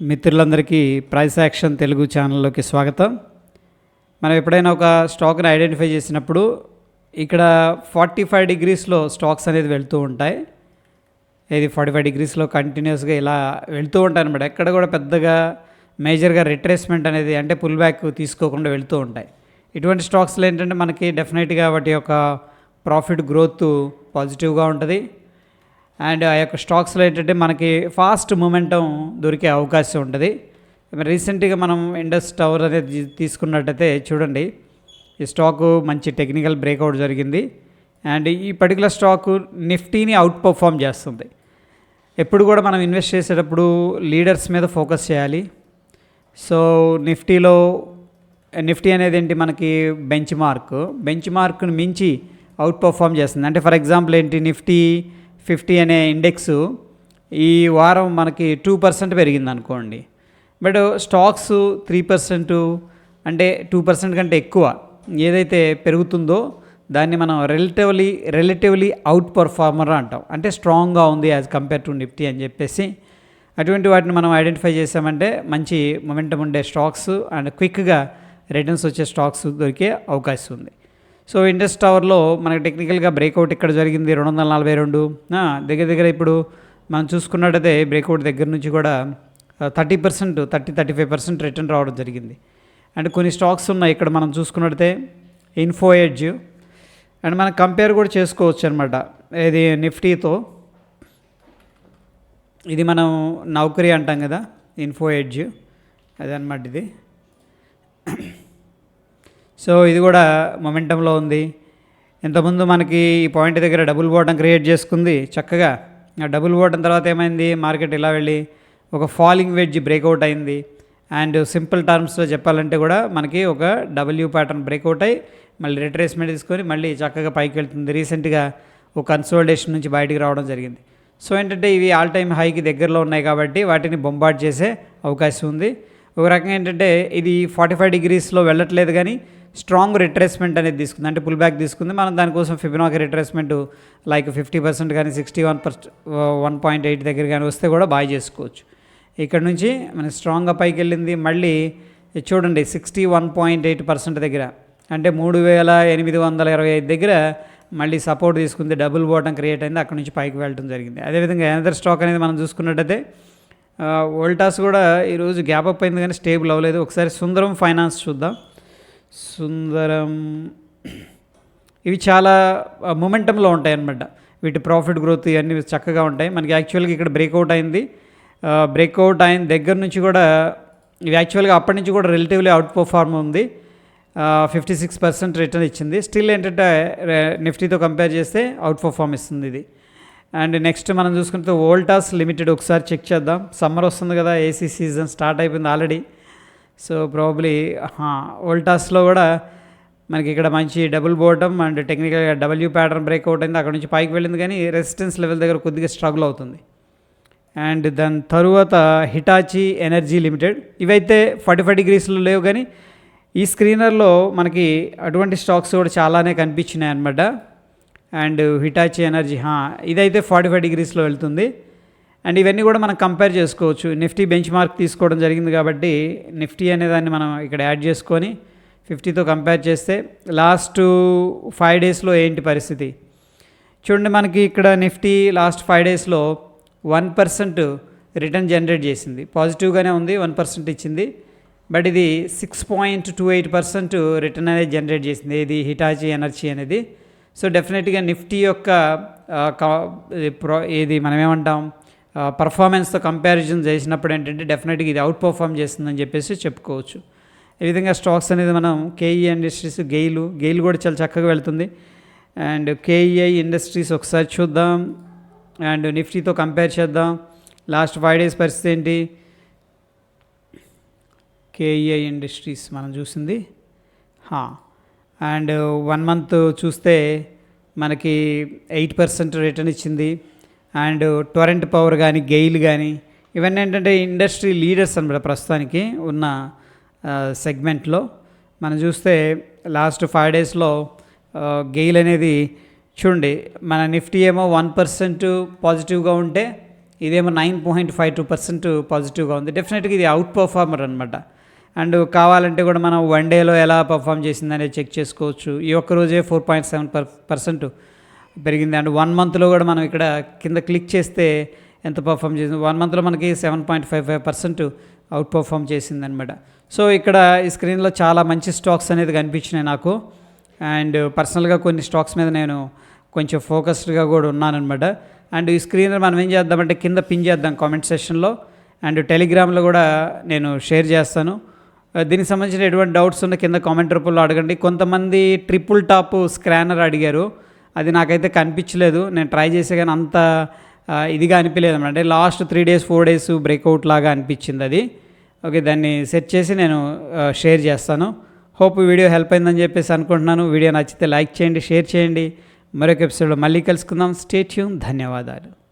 మిత్రులందరికీ price action Telugu ఛానల్లోకి స్వాగతం. మనం ఎప్పుడైనా ఒక స్టాక్ని ఐడెంటిఫై చేసినప్పుడు ఇక్కడ ఫార్టీ ఫైవ్ డిగ్రీస్లో స్టాక్స్ అనేది వెళ్తూ ఉంటాయి. ఇది ఫార్టీ ఫైవ్ డిగ్రీస్లో కంటిన్యూస్గా ఇలా వెళ్తూ ఉంటాయి అనమాట ఎక్కడ కూడా పెద్దగా మేజర్గా రిట్రేస్మెంట్ అనేది అంటే పుల్ బ్యాక్ తీసుకోకుండా వెళ్తూ ఉంటాయి. ఇటువంటి స్టాక్స్లో ఏంటంటే మనకి డెఫినెట్గా వాటి యొక్క ప్రాఫిట్ గ్రోత్ పాజిటివ్గా ఉంటుంది. అండ్ ఆ యొక్క స్టాక్స్లో ఏంటంటే మనకి ఫాస్ట్ మూమెంటం దొరికే అవకాశం ఉంటుంది. రీసెంట్గా మనం ఇండస్ టవర్ అనేది తీసుకున్నట్టయితే చూడండి. ఈ స్టాక్ మంచి టెక్నికల్ బ్రేక్అవుట్ జరిగింది. అండ్ ఈ పర్టికులర్ స్టాకు నిఫ్టీని అవుట్ పర్ఫామ్ చేస్తుంది. ఎప్పుడు కూడా మనం ఇన్వెస్ట్ చేసేటప్పుడు లీడర్స్ మీద ఫోకస్ చేయాలి. సో నిఫ్టీలో నిఫ్టీ అనేది ఏంటి మనకి బెంచ్ మార్క్ బెంచ్ మార్క్ను మించి అవుట్ పర్ఫామ్ చేస్తుంది. అంటే ఫర్ ఎగ్జాంపుల్ ఏంటి? నిఫ్టీ ఫిఫ్టీ అనే ఇండెక్స్ ఈ వారం మనకి టూ పర్సెంట్ పెరిగింది అనుకోండి. బట్ స్టాక్స్ త్రీ పర్సెంట్ అంటే టూ పర్సెంట్ కంటే ఎక్కువ ఏదైతే పెరుగుతుందో దాన్ని మనం రిలేటివ్లీ రిలేటివ్లీ అవుట్ పర్ఫార్మర్ అంటాం. అంటే స్ట్రాంగ్గా ఉంది యాజ్ కంపేర్ టు నిఫ్టీ అని చెప్పేసి. అటువంటి వాటిని మనం ఐడెంటిఫై చేసామంటే మంచి మొమెంటం ఉండే స్టాక్స్ అండ్ క్విక్గా రిటర్న్స్ వచ్చే స్టాక్స్ దొరికే అవకాశం ఉంది. సో ఇండస్ టవర్లో మనకి టెక్నికల్గా బ్రేక్అవుట్ ఇక్కడ జరిగింది రెండు వందల నలభై రెండు. దగ్గర దగ్గర ఇప్పుడు మనం చూసుకున్నట్టయితే బ్రేక్అవుట్ దగ్గర నుంచి కూడా thirty percent thirty thirty five percent return రావడం జరిగింది. అండ్ కొన్ని స్టాక్స్ ఉన్నాయి ఇక్కడ మనం చూసుకున్నట్టయితే ఇన్ఫో ఎడ్జ్ అండ్ మనం కంపేర్ కూడా చేసుకోవచ్చు అనమాట ఇది నిఫ్టీతో. ఇది మనం నౌకరీ అంటాం కదా ఇన్ఫో ఎడ్జ్ అదనమాట ఇది. సో ఇది కూడా మొమెంటంలో ఉంది. ఇంతకుముందు మనకి ఈ పాయింట్ దగ్గర డబుల్ బాటం క్రియేట్ చేసుకుంది. చక్కగా ఆ డబుల్ బాటం తర్వాత ఏమైంది? మార్కెట్ ఇలా వెళ్ళి ఒక ఫాలింగ్ వెడ్జ్ బ్రేక్అవుట్ అయింది. అండ్ సింపుల్ టర్మ్స్లో చెప్పాలంటే కూడా మనకి ఒక డబ్ల్యూ ప్యాటర్న్ బ్రేక్అవుట్ అయ్యి మళ్ళీ రిట్రేస్మెంట్ తీసుకొని మళ్ళీ చక్కగా పైకి వెళ్తుంది. రీసెంట్గా ఒక కన్సోల్టేషన్ నుంచి బయటికి రావడం జరిగింది. సో ఏంటంటే ఇవి ఆల్ టైమ్ హైకి దగ్గరలో ఉన్నాయి కాబట్టి వాటిని బొంబాట్ చేసే అవకాశం ఉంది. ఒక రకంగా ఏంటంటే ఇది ఫార్టీ ఫైవ్ డిగ్రీస్లో వెళ్ళట్లేదు కానీ స్ట్రాంగ్ రిట్రేస్మెంట్ అనేది తీసుకుంది. అంటే పుల్ బ్యాక్ తీసుకుంది. మనం దానికోసం Fibonacci retracement like fifty percent కానీ sixty one percent one point eight దగ్గర కానీ వస్తే కూడా బాయ్ చేసుకోవచ్చు. ఇక్కడ నుంచి మన స్ట్రాంగ్గా పైకి వెళ్ళింది మళ్ళీ చూడండి sixty one point eight percent దగ్గర. అంటే మూడు వేల ఎనిమిది వందల ఇరవై ఐదు దగ్గర మళ్ళీ సపోర్ట్ తీసుకుంది. డబుల్ బాటం క్రియేట్ అయింది. అక్కడ నుంచి పైకి వెళ్ళడం జరిగింది. అదేవిధంగా ఎనదర్ స్టాక్ అనేది మనం చూసుకున్నట్టయితే వోల్టాస్ కూడా ఈరోజు గ్యాప్ అప్ అయింది కానీ స్టేబుల్ అవ్వలేదు. ఒకసారి సుందరం ఫైనాన్స్ చూద్దాం. సుందరం ఇవి చాలా మొమెంటంలో ఉంటాయి అన్నమాట వీటి ప్రాఫిట్ గ్రోత్ ఇవన్నీ చక్కగా ఉంటాయి. మనకి యాక్చువల్గా ఇక్కడ బ్రేక్అవుట్ అయింది. బ్రేక్అవుట్ అయిన దగ్గర నుంచి కూడా ఇవి యాక్చువల్గా అప్పటి నుంచి కూడా రిలేటివ్లీ అవుట్ పర్ఫార్మ్ ఉంది. ఫిఫ్టీ సిక్స్ పర్సెంట్ రిటర్న్ ఇచ్చింది. స్టిల్ ఏంటంటే నిఫ్టీతో కంపేర్ చేస్తే అవుట్ పర్ఫార్మ్ ఇస్తుంది ఇది. అండ్ నెక్స్ట్ మనం చూసుకుంటే వోల్టాస్ లిమిటెడ్ ఒకసారి చెక్ చేద్దాం. సమ్మర్ వస్తుంది కదా ఏసీ సీజన్ స్టార్ట్ అయిపోయింది ఆల్రెడీ. సో ప్రాబ్లీ వోల్టాస్లో కూడా మనకి ఇక్కడ మంచి డబుల్ బోటం అండ్ టెక్నికల్గా డబ్ల్యూ ప్యాటర్న్ బ్రేక్అవుట్ అయింది. అక్కడ నుంచి పైకి వెళ్ళింది కానీ రెసిస్టెన్స్ లెవెల్ దగ్గర కొద్దిగా స్ట్రగుల్ అవుతుంది. అండ్ దాని తరువాత హిటాచి ఎనర్జీ లిమిటెడ్ ఇవైతే ఫార్టీ ఫైవ్ డిగ్రీస్లో లేవు కానీ ఈ స్క్రీనర్లో మనకి అటువంటి స్టాక్స్ కూడా చాలానే కనిపించినాయి అనమాట అండ్ హిటాచి ఎనర్జీ ఇదైతే ఫార్టీ ఫైవ్ డిగ్రీస్లో వెళ్తుంది. అండ్ ఇవన్నీ కూడా మనం కంపేర్ చేసుకోవచ్చు. నిఫ్టీ బెంచ్ మార్క్ తీసుకోవడం జరిగింది కాబట్టి నిఫ్టీ అనే దాన్ని మనం ఇక్కడ యాడ్ చేసుకొని ఫిఫ్టీతో కంపేర్ చేస్తే లాస్ట్ ఫైవ్ డేస్లో ఏంటి పరిస్థితి? చూడండి మనకి ఇక్కడ నిఫ్టీ లాస్ట్ ఫైవ్ డేస్లో వన్ పర్సెంట్ రిటర్న్ జనరేట్ చేసింది. పాజిటివ్గానే ఉంది వన్ పర్సెంట్ ఇచ్చింది. బట్ ఇది six point two eight percent return అనేది జనరేట్ చేసింది. ఇది హిటాచి ఎనర్జీ అనేది. సో డెఫినెట్గా నిఫ్టీ యొక్క కా- ఇది ప్రో ఇది మనం ఏమంటాం పర్ఫార్మెన్స్తో కంపారిజన్ చేసినప్పుడు ఏంటంటే డెఫినెట్గా ఇది అవుట్ పర్ఫామ్ చేస్తుందని చెప్పేసి చెప్పుకోవచ్చు. ఈ విధంగా స్టాక్స్ అనేది మనం కేఈ ఇండస్ట్రీస్ గెయిలు గెయిల్ కూడా చాలా చక్కగా వెళ్తుంది. అండ్ కేఈఐ ఇండస్ట్రీస్ ఒకసారి చూద్దాం. అండ్ నిఫ్టీతో కంపేర్ చేద్దాం. లాస్ట్ ఫైవ్ డేస్ పరిస్థితి ఏంటి? కేఈఐ ఇండస్ట్రీస్ మనం చూసింది. హా. అండ్ వన్ మంత్ చూస్తే మనకి ఎయిట్ పర్సెంట్ రిటర్న్ ఇచ్చింది. అండ్ టొరెంట్ పవర్ కానీ గెయిల్ కానీ ఇవన్నీ ఏంటంటే ఇండస్ట్రీ లీడర్స్ అనమాట ప్రస్తుతానికి ఉన్న సెగ్మెంట్లో. మనం చూస్తే లాస్ట్ ఫైవ్ డేస్లో గెయిల్ అనేది చూడండి మన నిఫ్టీ ఏమో వన్ పర్సెంట్ పాజిటివ్గా ఉంటే ఇదేమో nine point five two percent పాజిటివ్గా ఉంది. డెఫినెట్గా ఇది అవుట్ పర్ఫార్మర్ అనమాట అండ్ కావాలంటే కూడా మనం వన్ డేలో ఎలా పర్ఫామ్ చేసిందనేది చెక్ చేసుకోవచ్చు. ఈ ఒక్క రోజే four point seven per percent పెరిగింది. అండ్ వన్ మంత్లో కూడా మనం ఇక్కడ కింద క్లిక్ చేస్తే ఎంత పర్ఫామ్ చేసింది? వన్ మంత్లో మనకి seven point five five percent outperform చేసింది అనమాట సో ఇక్కడ ఈ స్క్రీన్లో చాలా మంచి స్టాక్స్ అనేది కనిపించినాయి నాకు. అండ్ పర్సనల్గా కొన్ని స్టాక్స్ మీద నేను కొంచెం ఫోకస్డ్గా కూడా ఉన్నానమాట అండ్ ఈ స్క్రీన్ మనం ఏం చేద్దామంటే కింద పిన్ చేద్దాం కామెంట్ సెషన్లో అండ్ టెలిగ్రామ్లో కూడా నేను షేర్ చేస్తాను. దీనికి సంబంధించిన ఎటువంటి డౌట్స్ ఉన్న కింద కామెంట్ రూపంలో అడగండి. కొంతమంది ట్రిపుల్ టాప్ స్క్రానర్ అడిగారు. అది నాకైతే కనిపించలేదు. నేను ట్రై చేసే కానీ అంత ఇదిగా అనిపించలేదు అనమాట అంటే last three days four days breakout లాగా అనిపించింది అది. ఓకే దాన్ని సెట్ చేసి నేను షేర్ చేస్తాను. హోప్ వీడియో హెల్ప్ అయిందని చెప్పేసి అనుకుంటున్నాను. వీడియో నచ్చితే లైక్ చేయండి షేర్ చేయండి. మరొక ఎపిసోడ్లో మళ్ళీ కలుసుకుందాం. స్టేట్యూన్ ధన్యవాదాలు.